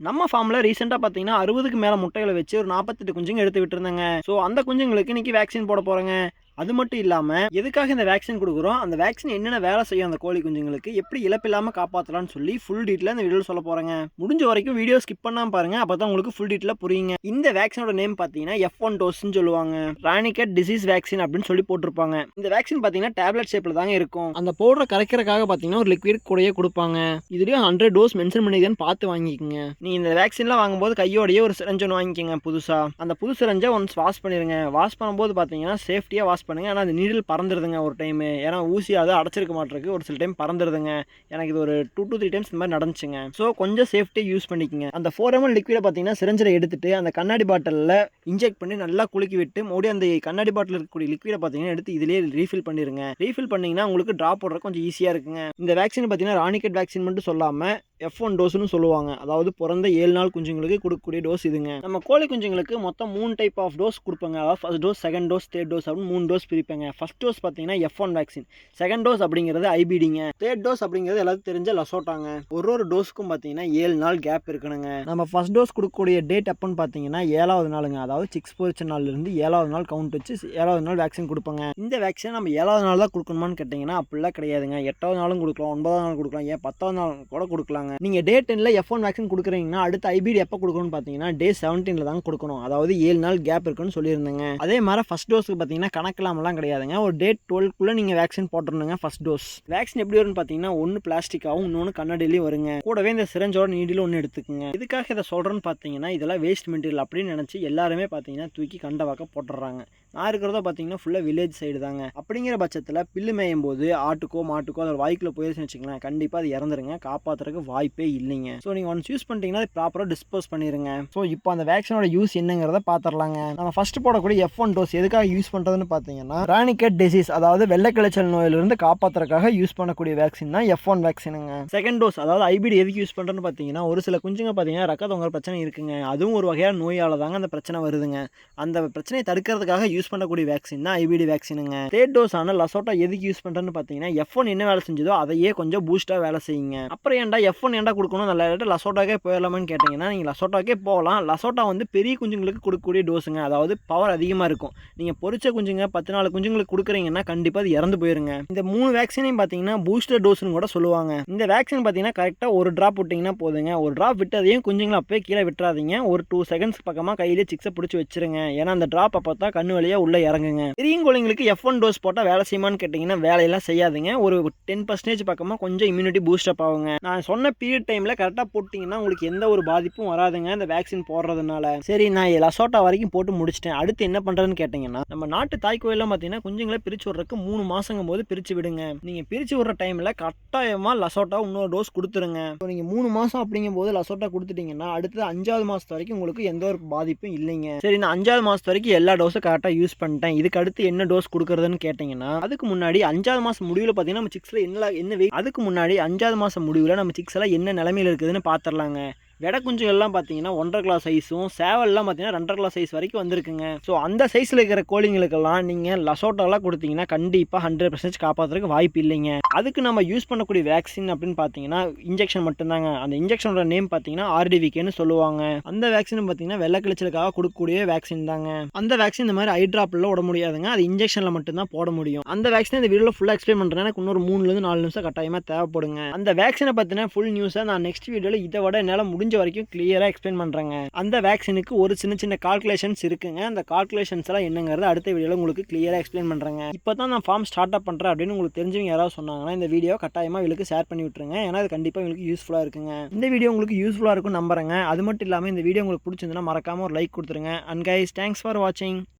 நம்ம ஃபார்மில் ரீசெண்டாக பார்த்தீங்கன்னா அறுபதுக்கு மேலே முட்டைகளை வச்சு ஒரு நாற்பத்தெட்டு குஞ்சுங்க எடுத்து விட்டுருந்தாங்க. ஸோ அந்த குஞ்சுங்களுக்கு இன்னைக்கு வேக்சின் போட போகிறேங்க அது மட்டும் இல்லாமல் எதுக்காக இந்த வேக்சின் கொடுக்குறோம்? அந்த வேக்சின் என்னென்ன வேலை செய்யும் அந்த கோழி குஞ்சுங்களுக்கு? எப்படி இழப்பில்லாமல் காப்பாற்றலாம்னு சொல்லி ஃபுல் டீட்டெயில் இந்த வீடியோ சொல்ல போகிறேங்க முடிஞ்ச வரைக்கும் வீடியோ ஸ்கிப் பண்ணாமல் பாருங்க. அப்போ தான் உங்களுக்கு ஃபுல் டீட்டெயில் புரியுங்க. இந்த வேக்சினோட நேம் பார்த்தீங்கன்னா எஃப் ஒன் டோஸ்ன்னு சொல்லுவாங்க. ராணிகட் டிசீஸ் வேக்சின் அப்படின்னு சொல்லி போட்டிருப்பாங்க. இந்த வேக்சின் பார்த்தீங்கன்னா டேப்லெட் ஷேப்பில் தாங்க இருக்கும். அந்த பவுடரை கரைக்கிறதுக்காக பார்த்தீங்கன்னா ஒரு லிக்விட் கூடயே கொடுப்பாங்க. இதுலேயும் ஹண்ட்ரட் டோஸ் மென்ஷன் பண்ணிக்கிறேன்னு பார்த்து வாங்கிக்கோங்க. நீங்கள் இந்த வேக்சின்லாம் வாங்கும்போது கையோடையே ஒரு சிரஞ்சன் வாங்கிக்கோங்க புதுசாக அந்த புது சிரஞ்சை ஒன்ஸ் வாஷ் பண்ணிடுங்க வாஷ் பண்ணும்போது பார்த்தீங்கன்னா சேஃப்டியாக வாஷ் பண்ணுங்க. ஆனால் அந்த நீடில் பறந்துடுதுங்க ஒரு டைம் ஏன்னா ஊசி அதை அடைச்சிருக்க மாட்டிருக்கு. ஒரு சில டைம் பறந்துடுதுங்க எனக்கு இது ஒரு டூ டூ த்ரீ டைம்ஸ் இந்த மாதிரி நடந்துச்சுங்க. ஸோ கொஞ்சம் சேஃப்டியாக யூஸ் பண்ணிக்கோங்க. அந்த ஃபோர் எம்எல் லிக்விடை பார்த்தீங்கன்னா சிரஞ்சில் எடுத்துட்டு அந்த கண்ணாடி பாட்டிலில் இன்ஜெக்ட் பண்ணி நல்லா குலுக்கி விட்டு மறுபடியும் அந்த கண்ணாடி பாட்டில் இருக்கக்கூடிய லிக்விடை பார்த்தீங்கன்னா எடுத்து இதிலே ரீஃபில் பண்ணிடுங்க ரீஃபில் பண்ணிங்கன்னா உங்களுக்கு ட்ராப் போடுற கொஞ்சம் ஈஸியாக இருக்குங்க. இந்த வேக்சின் பார்த்தீங்கன்னா ராணிகட் வேக்சின் மட்டும் சொல்லாமல் எஃப் ஒன் டோஸ்னு சொல்லுவாங்க. அதாவது பிறந்த ஏழு நாள் குஞ்சுங்களுக்கு கொடுக்கக்கூடிய டோஸ் இதுங்க. நம்ம கோழி குஞ்சுங்களுக்கு மொத்தம் மூணு டைப் ஆஃப் டோஸ் கொடுப்பாங்க. அதாவது first dose second dose third dose அப்படின்னு மூணு டோஸ் பிரிப்பாங்க. ஃபர்ஸ்ட் டோஸ் பார்த்தீங்கன்னா F one vaccine second dose அப்படிங்கிறது ஐபிடிங்க தேர்ட் டோஸ் அப்படிங்கிறது எல்லாத்துக்கும் தெரிஞ்ச லசோட்டாங்க. ஒரு ஒரு டோஸ்க்கும் பார்த்தீங்கன்னா ஏழு நாள் கேப் இருக்கணுங்க நம்ம ஃபர்ஸ்ட் டோஸ் கொடுக்கக்கூடிய டேட் எப்போன்னு பார்த்தீங்கன்னா ஏழாவது நாளுங்க. அதாவது சிக்ஸ் போச்ச நாள்லேருந்து ஏழாவது நாள் கவுண்ட் வச்சு ஏழாவது நாள் வேக்சின் கொடுப்பாங்க. இந்த வேக்சின் நம்ம ஏழாவது நாள் தான் கொடுக்கணுமான்னு கேட்டிங்கன்னா அப்படிலாம் கிடையாதுங்க. எட்டாவது நாளும் கொடுக்கலாம் ஒன்பதாவது நாள் கொடுக்கலாம். ஏன் பத்தாவது நாள் கூட கொடுக்கலாங்க. நீங்கள் டே டென்னில் எஃப் ஒன் வேக்சின் கொடுக்குறீங்கன்னா அடுத்த ஐபிடி எப்போ கொடுக்கணும்னு பார்த்தீங்கன்னா டே செவன்டீனில் தான் கொடுக்கணும். அதாவது ஏழு நாள் கேப் இருக்குன்னு சொல்லியிருந்தேங்க. அதே மாதிரி ஃபஸ்ட் டோஸுக்கு பார்த்தீங்கன்னா கணக்கெல்லாமலாம் கிடையாதுங்க. ஒரு டேட் டுவெல்க்குள்ளே நீங்கள் வேக்சின் போட்டுருணுங்க ஃபஸ்ட் டோஸ் வேக்சின் எப்படி வரும்னு பார்த்தீங்கன்னா ஒன்று பிளாஸ்டிக்காகவும் இன்னொன்று கண்ணாடியிலையும் வருங்க. கூடவே இந்த சிரஞ்சோட நீடிலும் ஒன்று எடுத்துக்குங்க. இதுக்காக இதை சொல்கிறேன்னு பார்த்தீங்கன்னா இதெல்லாம் வேஸ்ட் மெட்டீரியல் அப்படின்னு நினச்சி எல்லாருமே பார்த்தீங்கன்னா தூக்கி கண்டவாக்க போட்டுடுறாங்க. நான் இருக்கிறதோ பார்த்தீங்கன்னா ஃபுல்லாக வில்லேஜ் சைடு தாங்க. அப்படிங்கிற பட்சத்தில் பில்லு மேயும் போது ஆட்டுக்கோ மாட்டுக்கோ அதோட வாய்க்குள்ள போயிருச்சுன்னு வச்சுக்கலாம் கண்டிப்பாக அது இறந்துருங்க. காப்பாற்றுறதுக்கு வாய்ப்பே இல்லைங்க. ஸோ நீங்கள் ஒன்ஸ் யூஸ் பண்ணிட்டீங்கன்னா அது ப்ராப்பராக டிஸ்போஸ் பண்ணிடுங்க ஸோ இப்போ அந்த வேக்சினோட யூஸ் என்னங்கிறத பார்த்துடலாங்க நம்ம ஃபர்ஸ்ட் போடக்கூடிய எஃப் ஒன் டோஸ் எதுக்காக யூஸ் பண்ணுறதுன்னு பார்த்தீங்கன்னா ராணிகட் டிசீஸ் அதாவது வெள்ளக்கிளைச்சல் நோயிலிருந்து காப்பாற்றுறதுக்காக யூஸ் பண்ணக்கூடிய வேக்சின் தான் எஃப் ஒன் வேக்சினுங்க செகண்ட் டோஸ் அதாவது ஐபிடி எதுக்கு யூஸ் பண்ணுறேன்னு பார்த்தீங்கன்னா ஒரு சில குஞ்சுங்க பார்த்தீங்கன்னா ரக்க தொங்குற பிரச்சனை இருக்குங்க. அதுவும் ஒரு வகையான நோயால் தாங்க அந்த பிரச்சனை வருதுங்க. அந்த பிரச்சனையை தடுக்கிறதுக்காக யூஸ் பண்ணக்கூடிய வேக்சின் தான் ஐபிடி வேக்சினுங்க தேர்ட் டோஸ் ஆனால் லசோட்டா எதுக்கு யூஸ் பண்ணுறேன்னு பார்த்தீங்கன்னா எஃப் ஒன் என்ன வேலை செஞ்சதோ அதையே கொஞ்சம் பூஸ்ட்டாக வேலை செய்யுங்க. அப்புறம் ஏன்டா எஃப் ஒன் ஏன்டா கொடுக்கணும்? நல்ல இடத்துல லசோட்டாக்கே போயிடலாமான்னு கேட்டிங்கன்னா நீங்கள் லசோட்டாக்கே போகலாம். லசோட்டா வந்து பெரிய குஞ்சுங்களுக்கு கொடுக்கக்கூடிய டோஸுங்க அதாவது பவர் அதிகமாக இருக்கும். நீங்கள் பொரிச்ச குஞ்சுங்க பத்து நாலு குஞ்சுங்களுக்கு கொடுக்குறீங்கன்னா கண்டிப்பாக அது இறந்து போயிருங்க. இந்த மூணு வேக்சினையும் பார்த்தீங்கன்னா பூஸ்டர் டோஸ்னு கூட சொல்லுவாங்க. இந்த வேக்சின் பார்த்தீங்கன்னா கரெக்டாக ஒரு ட்ராப் விட்டிங்கன்னா போதுங்க. ஒரு ட்ராப் விட்டதையும் குஞ்சுங்களை அப்போயே கீழே விட்டுறாதீங்க. ஒரு டூ செகண்ட்ஸ் பக்கமாக கையிலே சிக்ஸை பிடிச்சி வச்சிருங்க. ஏன்னா அந்த ட்ராப் அப்போ தான் கண்ணு வழியாக உள்ளே இறங்குங்க. பெரியங்கோழிங்களுக்கு எஃப் ஒன் டோஸ் போட்டால் வேலை செய்யுமான்னு கேட்டிங்கன்னா வேலையெல்லாம் செய்யாதுங்க. ஒரு டென் பர்சன்டேஜ் பக்கமாக கொஞ்சம் இம்யூனிட்டி பூஸ்டப் ஆகுங்க. நான் சொன்ன பீரியட் டைமில் கரெக்டாக போட்டிங்கன்னா உங்களுக்கு எந்த ஒரு பாதிப்பும் வராதுங்க இந்த வேக்சின் போடுறதுனால. சரி நான் லசோட்டா வரைக்கும் போட்டு முடிச்சிட்டேன். அடுத்து என்ன பண்ணுறதுன்னு கேட்டிங்கன்னா நம்ம நாட்டு தாய் கோயிலாம் பார்த்தீங்கன்னா குஞ்சுங்களை பிரித்து விட்றதுக்கு மூணு மாதங்கும் போது பிரித்து விடுங்க. நீங்கள் பிரித்து விட்ற டைமில் கட்டாயமாக லசோட்டா இன்னொரு டோஸ் கொடுத்துருங்க. இப்போ நீங்கள் மூணு மாதம் அப்படிங்கும் போது லசோட்டா கொடுத்துட்டிங்கன்னா அடுத்து அஞ்சாவது மாதத்து வரைக்கும் உங்களுக்கு எந்த ஒரு பாதிப்பும் இல்லைங்க. சரி நான் அஞ்சாவது மாதத்து வரைக்கும் எல்லா டோஸும் கரெக்டாக யூஸ் பண்ணிட்டேன். இதுக்கு அடுத்து என்ன டோஸ் கொடுக்குறதுன்னு கேட்டிங்கன்னா அதுக்கு முன்னாடி அஞ்சாவது மாதம் முடிவில் பார்த்தீங்கன்னா நம்ம சிக்ஸில் என்ன என்ன அதுக்கு முன்னாடி அஞ்சாவது மாதம் முடிவில் நம்ம சிக்ஸ் எல்லாம் என்ன நிலமையில இருக்குதுன்னு பார்த்துடலாங்க வெடை குஞ்சுகள்லாம் பார்த்தீங்கன்னா ஒன்றரை கிளாஸ் சைஸும் சேவல்லாம் பார்த்தீங்கன்னா ரெண்டரை கிளாஸ் சைஸ் வரைக்கும் வந்திருக்குங்க. ஸோ அந்த சைஸில் இருக்கிற கோழிங்களுக்கெல்லாம் நீங்கள் லசோட்டோலாம் கொடுத்தீங்கன்னா கண்டிப்பாக ஹண்ட்ரட் பர்சன்டேஜ் காப்பாற்றுறதுக்கு வாய்ப்பு இல்லைங்க. அதுக்கு நம்ம யூஸ் பண்ணக்கூடிய வேக்சின் அப்படின்னு பார்த்தீங்கன்னா இன்ஜெக்ஷன் மட்டும்தாங்க. அந்த இன்ஜெக்ஷனோட நேம் பார்த்தீங்கன்னா ஆர்டிவிகேன்னு சொல்லுவாங்க. அந்த வேக்சின் பார்த்தீங்கன்னா வெள்ளை கிழிச்சலுக்காக கொடுக்கக்கூடிய வேக்சின் தாங்க. அந்த வேக்சின் இந்த மாதிரி ஐ விட முடியாதுங்க. அது இன்ஜெக்ஷனில் மட்டும்தான் போட முடியும். அந்த வேக்சின் இந்த வீடியோவில் ஃபுல்லாக எக்ஸ்பிளைன் பண்ணுறேன் எனக்கு இன்னொரு மூணுலேருந்து நாலு நிமிஷம் கட்டாயமாக தேவைப்படுங்க. அந்த வேக்சினை பார்த்தீங்கன்னா ஃபுல் நியூஸாக நான் நெக்ஸ்ட் வீடியோவில் இதை விட என்னால் முடிஞ்ச வரைக்கும் கிளியராக எக்ஸ்பிளைன் பண்ணுறேங்க அந்த வேக்சினுக்கு ஒரு சின்ன சின்ன கால்குலேஷன்ஸ் இருக்குங்க. அந்த கால்குலேஷன்ஸ் எல்லாம் என்னங்கிறது அடுத்த வீடியோவில் உங்களுக்கு கிளியராக எக்ஸ்பிளைன் பண்ணுறேங்க இப்போ தான் நான் ஃபார்ம் ஸ்டார்ட் அப் பண்ணுறேன் அப்படின்னு உங்களுக்கு தெரிஞ்சவங்க யாராவது சொன்னாங்கன்னா இந்த வீடியோ கட்டாயமாக இவங்களுக்கு ஷேர் பண்ணி விட்டுருங்க. ஏன்னா அது கண்டிப்பாக உங்களுக்கு யூஸ்ஃபுல்லாக இருக்குங்க. இந்த வீடியோ உங்களுக்கு யூஸ்ஃபுல்லாக இருக்கும் நம்புறேங்க. அது மட்டும் இல்லாமல் இந்த வீடியோ உங்களுக்கு பிடிச்சிருந்ததுன்னா மறக்காமல் ஒரு லைக் கொடுத்துருங்க. அண்ட் கைஸ் தேங்க்ஸ் ஃபார் வாட்சிங்